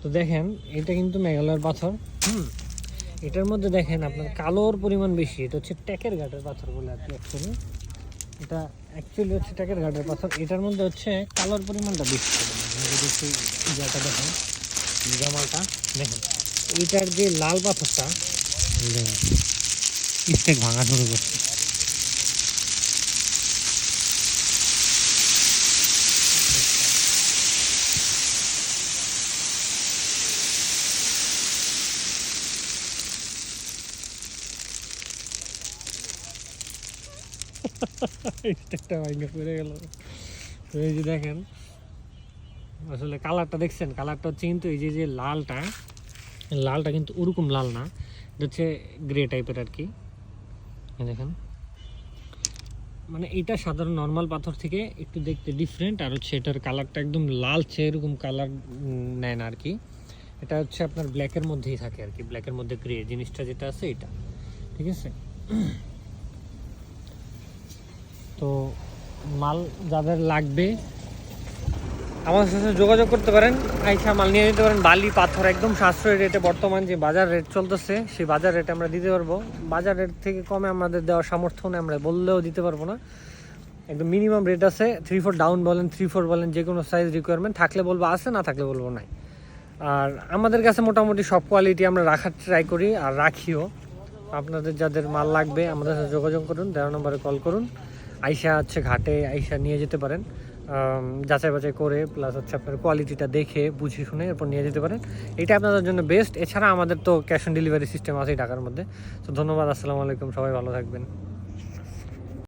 তো দেখেন, এটা কিন্তু মেঘালয়ের পাথর, হুম। এটার মধ্যে দেখেন আপনার কালোর পরিমাণ বেশি, এটা হচ্ছে ট্যাকের ঘাটের পাথর বলে আর কি অ্যাকচুয়ালি এটা অ্যাকচুয়ালি হচ্ছে ট্যাকের ঘাটের পাথর, এটার মধ্যে হচ্ছে কালোর পরিমাণটা বেশি। ইয়েটা দেখেন, জামালটা, দেখেন। এইটার যে লাল পাথরটা ভাঙা শুরু করছে। স্টেকটা ভাঙা পড়ে গেল। তো এই যে দেখেন, আসলে কালারটা দেখছেন? কালারটা হচ্ছে কিন্তু এই যে যে লালটা লালটা কিন্তু ওরকম লাল না, এটা হচ্ছে গ্রে টাইপের আর কি। দেখেন। মানে এটা সাধারণ নর্মাল পাথর থেকে একটু দেখতে ডিফারেন্ট আর হচ্ছে এটার কালারটা একদম লালচে এরকম কালার নেয় না আর কি। এটা হচ্ছে আপনার ব্ল্যাকের মধ্যেই থাকে আর কি ব্ল্যাকের মধ্যে গ্রে জিনিসটা যেটা আছে এটা। ঠিক আছে? তো মাল যাদের লাগবে। আমাদের সাথে যোগাযোগ করতে পারেন, আইসা মাল নিয়ে যেতে পারেন। বালি, পাথর একদম সাশ্রয়ী রেটে বর্তমান যে বাজার রেট চলতেছে, সেই বাজার রেটে আমরা দিতে পারব। বাজার রেট থেকে কমে আমাদের দেওয়ার সামর্থ্য নেই, আমরা বললেও দিতে পারব না। একদম মিনিমাম রেট আছে থ্রি ফোর ডাউন বলেন থ্রি ফোর বলেন, যে কোনো সাইজ রিকোয়ারমেন্ট থাকলে বলব, আছে না থাকলে বলব নাই। আর আমাদের কাছে মোটামুটি সব কোয়ালিটি আমরা রাখার ট্রাই করি আর রাখিও। আপনাদের যাদের মাল লাগবে, আমাদের সাথে যোগাযোগ করুন তেরো নম্বরে কল করুন। আইসা হচ্ছে ঘাটে, আইসা নিয়ে যেতে পারেন। যাচাই বাছাই করে প্লাস হচ্ছে আপনার কোয়ালিটিটা দেখে, বুঝে শুনে এরপর নিয়ে যেতে পারেন। এটা আপনাদের জন্য বেস্ট এছাড়া আমাদের তো ক্যাশ অন ডেলিভারি সিস্টেম আছে ঢাকার মধ্যে। তো ধন্যবাদ, আসসালামু আলাইকুম, সবাই ভালো থাকবেন।